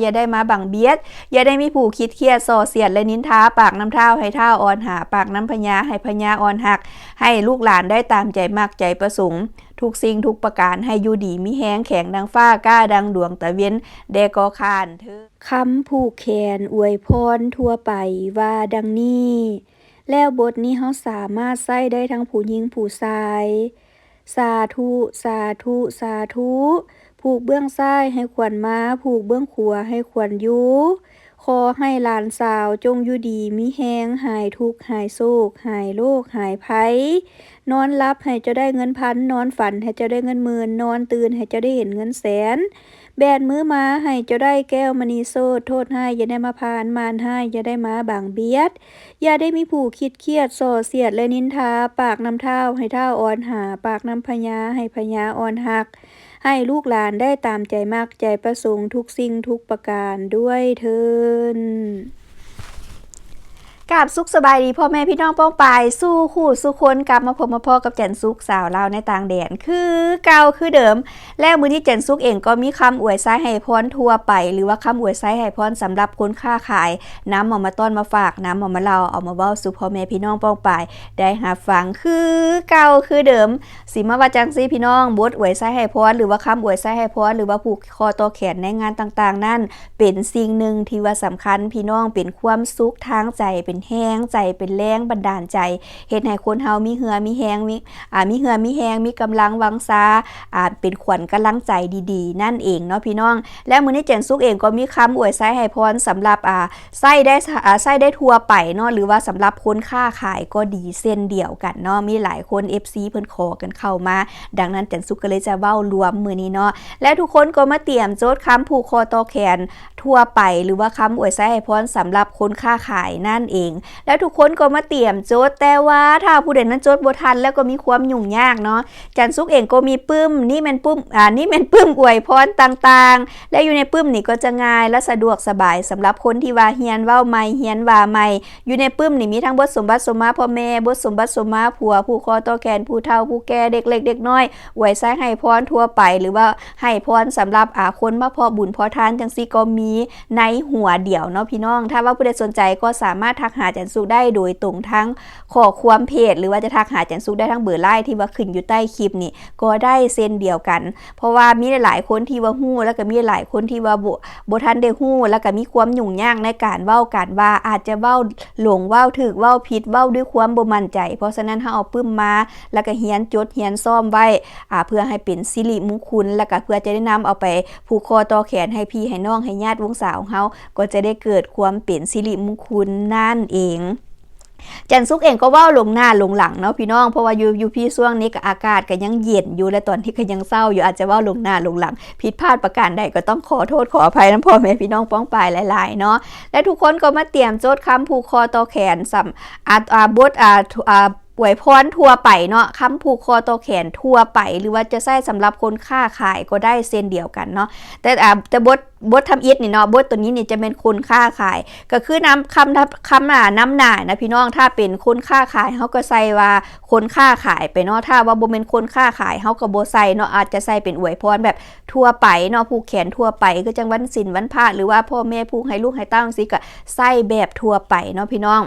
อย่าได้มาบังเบียด อย่าได้มีผู้คิดเครียดส่อเสียดและนินทาปากน้ำเท้าให้เท้าอ่อนหา ปากน้ำพญาให้พญาอ่อนหัก ให้ลูกหลานได้ตามใจมากใจประสงค์ทุกสิ่งทุกประการให้อยู่ดีมีแห้งแข็งดังฟ้ากล้าดังดวงตะเวียนแดกอคานเธอคำผูกแขนอวยพรทั่วไปว่าดังนี้ แล้วบทนี้เขาสามารถใช้ได้ทั้งผู้หญิงผู้ชาย สาธุ สาธุ สาธุ ผูกเบื้องซ้ายให้ขวัญมาผูกเบื้องขวาให้ขวัญยูขอให้หลานสาวจงอยู่ดีมีแหงหายทุกข์หายโศกหายโรคหายภัยนอนรับให้เจ้าได้เงินพัน นอนฝันให้เจ้าได้เงินหมื่น นอนตื่นให้เจ้าได้เห็นเงินแสน แบนมือมาให้เจ้าได้แก้วมณีโซดโทษให้อย่าได้มาพานมานให้อย่าได้มาบางเบียด อย่าได้มีผู้คิดเครียดส่อเสียดและนินทา ปากน้ำเท้าให้เท้าอ่อนหา ปากน้ำพญาให้พญาอ่อนหัก ให้ลูกหลานได้ตามใจมากใจประสงค์ทุกสิ่งทุกประการด้วยเทิน กราบสุขสบายดีพ่อแม่พี่น้องป้องปายสู้คู่สู้คนกลับมาพบมาพ่อกับเจนซุกสาวเลาในต่างแดนคือเก่าคือเดิม แล้วมือที่เจนซุกเองก็มีคำอวยไซให้พรทั่วไป หรือว่าคำอวยไซให้พรสำหรับคนค้าขาย น้ำออมาต้อนมาฝากน้ำออมาเล่าเอามาเว้าสู่พ่อแม่พี่น้องป้องปายได้หาฟังคือเก่าคือเดิมสิมาว่าจังซีพี่น้องบทอวยไซให้พรหรือว่าคำอวยไซให้พรหรือว่าผูกคอต่อแขนในงานต่างๆ นั่นเป็นสิ่งหนึ่งที่ว่าสำคัญพี่น้องเป็นความสุขทางใจเป็นแห้งใจเป็นแรงบันดาลใจเฮ็ดให้คนเฮามีเหือมีแหงมีอ่ามีเหือมีแหงมีกำลังวังซาอ่าเป็นขวัญกำลังใจดีๆ นั่นเองเนาะพี่น้อง และมื้อนี้เจนซุกเองก็มีคำอวยไซให้พรสำหรับอ่าไส้ได้อ่าไส้ได้ทั่วไปเนาะหรือว่าสำหรับคนค้าขายก็ดีเส้นเดียวกันเนาะมีหลายคน FC เพิ่นขอกันเข้ามา ดังนั้นเจนซุกก็เลยจะเว้ารวมมื้อนี้เนาะและทุกคนก็มาเตรียมโจทย์คำผูกคอตอแขนทั่วไป หรือว่าคำอวยไซให้พรสำหรับคนค้าขายนั่นเองแล้วทุกคนก็มาเตรียมโจทย์แต่ว่าถ้าผู้ใดนั้นโจทย์บ่ทันแล้วก็มีความยุ่งยากเนาะจันซุกเองก็มีปึ้มนี่ม่นปึ้มอ่านี่ม่นปึ้มอวยพรต่างๆ และอยู่ในปึ้มนี่ก็จะง่ายและสะดวกสบายสำหรับคนที่ว่าเฮียนเว้าใหม่เฮียนว่าใหม่อยู่ในปึ้มนี่มีทั้งบทสมบัติสมมาพ่อแม่บทสมบัติสมมาผัว ผู้คอต่อแขนผู้เฒ่าผู้แก่เด็กเล็กเด็กน้อยอวยไซให้พรทั่วไป หรือว่าให้พรสำหรับอาคนมาพอบุญพอทานจังซี่ก็มีในหัวเดี่ยวเนาะพี่น้อง ถ้าว่าผู้ใดสนใจก็สามารถทักหาจันซุกได้โดยตรงทั้งขอความเพจ หรือว่าจะทักหาจันซุกได้ทั้งเบอร์ไลน์ที่ว่าขึ้นอยู่ใต้คลิปนี่ก็ได้เส้นเดียวกัน เพราะว่ามีหลายคนที่ว่าฮู้ แล้วก็มีหลายคนที่ว่าบบทันได้ฮู้ แล้วก็มีความยุ่งยากในการเว้าการว่าอาจจะเว้าหลงเว้าถึกเว้าผิดเว้าด้วยความบ่มั่นใจ เพราะฉะนั้นเฮาเอาปึ้มมา แล้วก็เฮียนจดเฮียนซ่อมไว้อ่าเพื่อให้เป็นสิริมงคลแล้วก็เพื่อจะได้นำเอาไปผูกคอต่อแขนให้พี่ให้น้องให้ญาติวงสาวของเฮาก็จะได้เกิดความเป็นสิริมงคลนั่นเองจันซุกเองก็ว่าลงหน้าลงหลังเนาะพี่น้องเพราะว่าอยู่อยู่พี่ช่วงนี้ก็อากาศก็ยังเย็นอยู่และตอนที่ก็ยังเศร้าอยู่อาจจะว่าลงหน้าลงหลัง ผิดพลาดประการใดก็ต้องขอโทษขออภัยน้ำพ่อแม่พี่น้องป้องปลายหลายๆเนาะและทุกคนก็มาเตรียมโจทย์คำผูกคอต่อแขนสำอาอาบทอา อาป่วยพรทั่วไปเนาะคำผูกคอต่อแขนทั่วไป หรือว่าจะใช้สำหรับคนค้าขายก็ได้เส้นเดียวกันเนาะแต่อ่าแต่บทบททำอิฐนี่เนาะบทตัวนี้นี่จะเป็นคนค้าขาย ก็คือนำคำคำหนาน้ำหนานะพี่น้องถ้าเป็นคนค้าขายเขาก็ใส่ว่าคนค้าขายไปเนาะถ้าว่าบ่เป็นคนค้าขายเขาก็บ่ใส่เนาะอาจจะใส่เป็นอวยพรแบบทั่วไปเนาะผูกแขนทั่วไปก็จังวันศีลวันพระหรือว่าพ่อแม่ผูกให้ลูกให้เต้าสิก็ใส่แบบทั่วไปเนาะพี่น้อง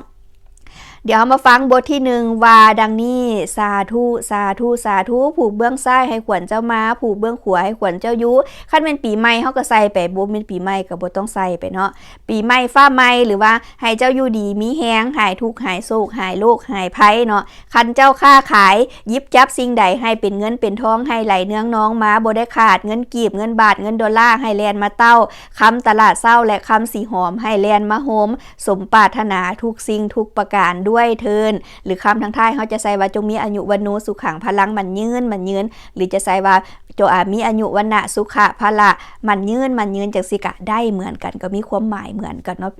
เดี๋ยวมาฟังบทที่หนึ่งว่าดังนี้ สาธุสาธุสาธุผูกเบื้องซ้ายให้ขวัญเจ้ามาผูกเบื้องขวาให้ขวัญเจ้ายุขั้นเป็นปีใหม่เขาก็ใส่ไปบ่เป็นปีใหม่ก็บ่ต้องใส่ไปเนาะปีใหม่ฟ้าใหม่หรือว่าให้เจ้าอยู่ดีมีแห้งหายทุกข์หายโศกหายโรคหายภัยเนาะคันเจ้าค้าขายยิบจับสิ่งใดให้เป็นเงินเป็นทองให้ไหลเนื้องน้องมาบ่ได้ขาดเงินกีบเงินบาทเงินดอลลาร์ให้แลนมาเต้าคำตลาดเศร้าและคำสีหอมให้แลนมาโฮมสมปรารถนาทุกสิ่งทุกประการด้วย้วยเทิน หรือคำทางท้ายเขาจะใส่ว่าจงมีอายุวันโนสุขังพลังมันยืนมันยืน หรือจะใส่ว่าโจอามีอายุวันนะสุขะพละมันยืนมันยืนจากสิกะได้เหมือนกันก็มีความหมายเหมือนกันเนาะ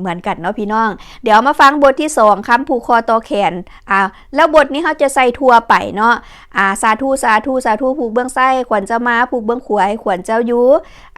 เหมือนกันเนาะพี่น้อง เดี๋ยวมาฟังบทที่สองคำผูกคอตอแขนอ่าแล้วบทนี้เขาจะใส่ทั่วไปเนาะอ่าสาธุสาธุสาธุผูกเบื้องไส้ขวัญเจ้ามาผูกเบื้องขวายขวัญเจ้ายุ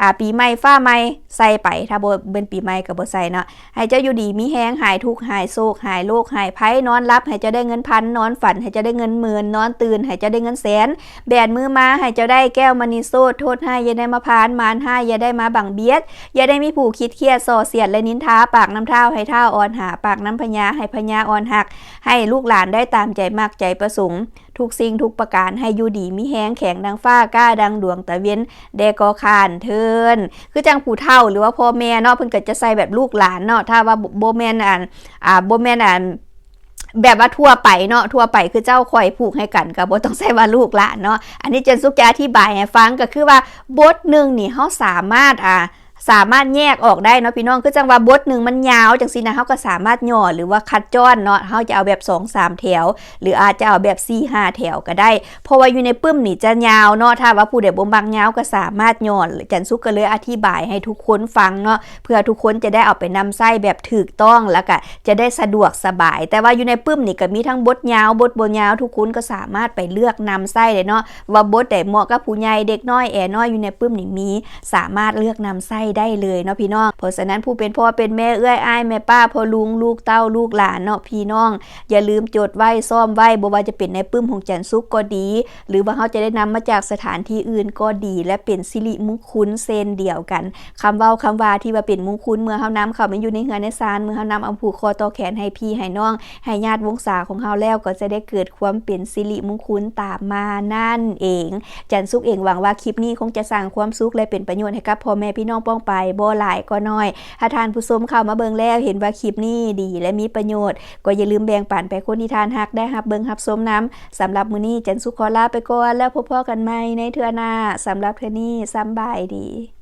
อ่าปีใหม่ฟ้าใหม่ใส่ไปถ้าบเป็นปีใหม่กับบทใส่เนาะให้เจ้าอยู่ดีมีแห้งหายทุกหายโศกหายโรคหายายไพ่นอนรับให้จ้าได้เงินพันนอนฝันให้จ้าได้เงินหมื่นนอนตื่นให้จ้าได้เงินแสน แบนมือมาให้จ้าได้แก้วมณีโซดโทษให้อย่าได้มาพานมานให้อย่าได้มาบังเบียดอย่าได้มีผู้คิดเครียดส่อเสียดและนินทาปากน้ำเท้าให้เท้าอ่อนหา ปากน้ำพญาให้พญาอ่อนหัก ให้ลูกหลานได้ตามใจมากใจประสงค์ทุกสิ่งทุกประการให้อยู่ดีมีแห้งแข็งดังฟ้ากล้าดังดวงตะเวียนแดกอคานเทินคือจังผู้เฒ่าหรือว่าพ่อแม่เนาะเพิ่นก็จะใส่แบบลูกหลานเนาะถ้าว่าโบแมนอ่านอ่าโบแมนอ่าน แบบว่าทั่วไปเนาะทั่วไปคือเจ้าคอยผูกให้กันกับบทต้องใส่ว่าลูกละเนาะอันนี้เจนสุกจะอธิบายให้ฟังก็คือว่าบทหนึ่งนี่เขาสามารถอ่า สามารถแยกออกได้เนาะพี่น้องคือจังว่าบทหนึ่งมันยาวจังซีนะเฮาก็สามารถย่อหรือว่าคัดจ้อนเนาะเฮาจะเอาแบบ2 3แถว หรืออาจจะเอาแบบ4 5แถวก็ได้ เพราะว่าอยู่ในปึ้มนี่จะยาวเนาะถ้าว่าผู้ใดบ่มักยาวก็สามารถย่อจันซุกก็เลยอธิบายให้ทุกคนฟังเนาะเพื่อทุกคนจะได้เอาไปนำไส้แบบถูกต้องแล้วก็จะได้สะดวกสบาย แต่ว่าอยู่ในปึ้มนี่ก็มีทั้งบทยาวบทบ่ยาวทุกคนก็สามารถไปเลือกนำไส้เลยเนาะว่าบทใดเหมาะกับผู้ใหญ่เด็กน้อยแอน้อยอยู่ในปึ้มนี่มีสามารถเลือกนำไส้ได้เลยเนาะพี่น้อง เพราะฉะนั้นผู้เป็นพ่อเป็นแม่เอื้อยอ้ายแม่ป้าพ่อลุงลูกเต้าลูกหลานเนาะพี่น้อง อย่าลืมจดไว้ซ่อมไว้บ่ว่าจะเป็นในปึ้มของจันซุกก็ดี หรือว่าเขาจะได้นำมาจากสถานที่อื่นก็ดี และเป็นสิริมงคลเซนเดียวกันคำเว้าคำว่าที่ว่าเป็นมงคลเมื่อเฮานำเข้ามาอยู่ในเฮือนในซานเมื่อเฮานำเอาผูกคอต่อแขนให้พี่ให้น้อง ให้ญาติวงศาของเฮาแล้วก็จะได้เกิดความเป็นสิริมงคลตามมานั่นเอง จันซุกเองหวังว่าคลิปนี้คงจะสร้างความสุขและเป็นประโยชน์ให้กับพ่อแม่พี่น้องป้องไปบ่หลายก็น้อยถ้าทานผู้ชมเข้ามาเบิ่งแล้วเห็นว่าคลิปนี้ดีและมีประโยชน์ ก็อย่าลืมแบ่งปันไปคนที่ทานฮักได้รับเบิ่งฮับชมน้ำสำหรับมื้อนี้จันสุขอลาไปก่อนแล้วพบพ่อกันใหม่ในเทือหน้าสำหรับเทื่อนี้สำบายดี